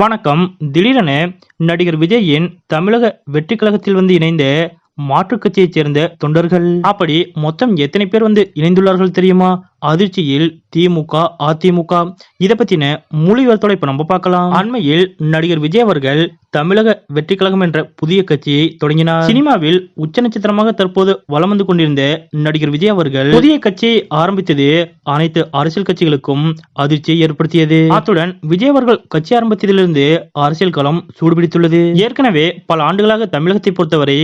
வணக்கம். திடீரென நடிகர் விஜயின் தமிழக வெற்றி கழகத்தில் வந்து இணைந்த மாற்றுக் கட்சியைச் சேர்ந்த தொண்டர்கள். அப்படி மொத்தம் எத்தனை பேர் வந்து இணைந்துள்ளார்கள் தெரியுமா? அதிர்ச்சியில் திமுக அதிமுக. இதை பத்தின மொழிவர்த்தோட இப்ப நம்ம பார்க்கலாம். அண்மையில் நடிகர் விஜய் அவர்கள் தமிழக வெற்றி கழகம் என்ற புதிய கட்சியை தொடங்கினார். சினிமாவில் உச்ச நட்சத்திரமாக தற்போது வலம் வந்து கொண்டிருந்த நடிகர் விஜய் அவர்கள் புதிய கட்சியை ஆரம்பித்தது அனைத்து அரசியல் கட்சிகளுக்கும் அதிர்ச்சியை ஏற்படுத்தியது. அத்துடன் விஜய் அவர்கள் கட்சி ஆரம்பித்ததிலிருந்து அரசியல் களம் சூடுபிடித்துள்ளது. ஏற்கனவே பல ஆண்டுகளாக தமிழகத்தை பொறுத்தவரை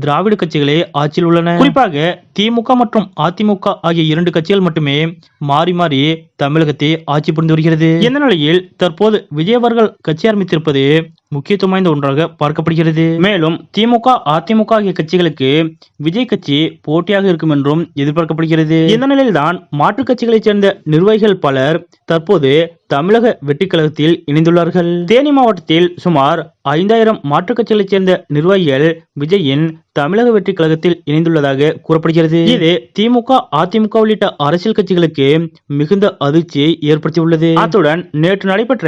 திராவிட கட்சிகளே ஆட்சியில் உள்ளன. குறிப்பாக திமுக மற்றும் அதிமுக ஆகிய இரண்டு கட்சிகள் மட்டுமே மாறி மாறி தமிழகத்தை ஆட்சி புரிந்து வருகிறது. இந்த நிலையில் தற்போது விஜய் அவர்கள் கட்சி ஆரம்பித்திருப்பது முக்கியத்துவம் வாய்ந்த ஒன்றாக பார்க்கப்படுகிறது. மேலும் திமுக அதிமுக ஆகிய கட்சிகளுக்கு விஜய் கட்சி போட்டியாக இருக்கும் என்றும் எதிர்பார்க்கப்படுகிறது. இந்த நிலையில்தான் மாற்றுக் கட்சிகளைச் சேர்ந்த நிர்வாகிகள் பலர் தற்போது தமிழக வெற்றி கழகத்தில் இணைந்துள்ளார்கள். தேனி மாவட்டத்தில் சுமார் ஐந்தாயிரம் மாற்றுக் கட்சிகளைச் சேர்ந்த நிர்வாகிகள் விஜயின் தமிழக வெற்றி கழகத்தில் இணைந்துள்ளதாக கூறப்படுகிறது. இது திமுக அதிமுக உள்ளிட்ட அரசியல் கட்சிகளுக்கு மிகுந்த அதிர்ச்சியை ஏற்படுத்தியுள்ளது. அத்துடன் நேற்று நடைபெற்ற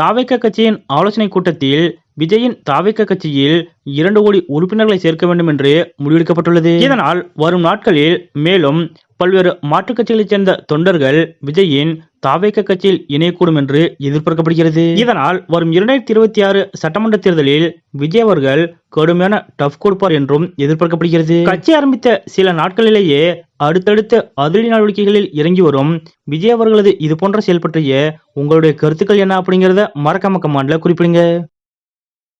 தாவேக்க கட்சியின் ஆலோசனை கூட்டத்தில் விஜயின் தாவேக்க கட்சியில் இரண்டு கோடி உறுப்பினர்களை சேர்க்க வேண்டும் என்று முடிவெடுக்கப்பட்டுள்ளது. இதனால் வரும் நாட்களில் மேலும் பல்வேறு மாற்றுக் கட்சிகளைச் சேர்ந்த தொண்டர்கள் விஜயின் தாவேக்க கட்சியில் இணையக்கூடும் என்று எதிர்பார்க்கப்படுகிறது. இதனால் வரும் இரண்டாயிரத்தி இருபத்தி ஆறு சட்டமன்ற தேர்தலில் விஜய் அவர்கள் கடுமையான டஃப் கொடுப்பார் என்றும் எதிர்பார்க்கப்படுகிறது. கட்சி ஆரம்பித்த சில நாட்களிலேயே அடுத்தடுத்த அதிரடி நடவடிக்கைகளில் இறங்கி வரும். விஜய் அவர்களது இது போன்ற செயல் பற்றிய உங்களுடைய கருத்துக்கள் என்ன அப்படிங்கறத மறக்காம கமாண்ட்ல குறிப்பிடுங்க.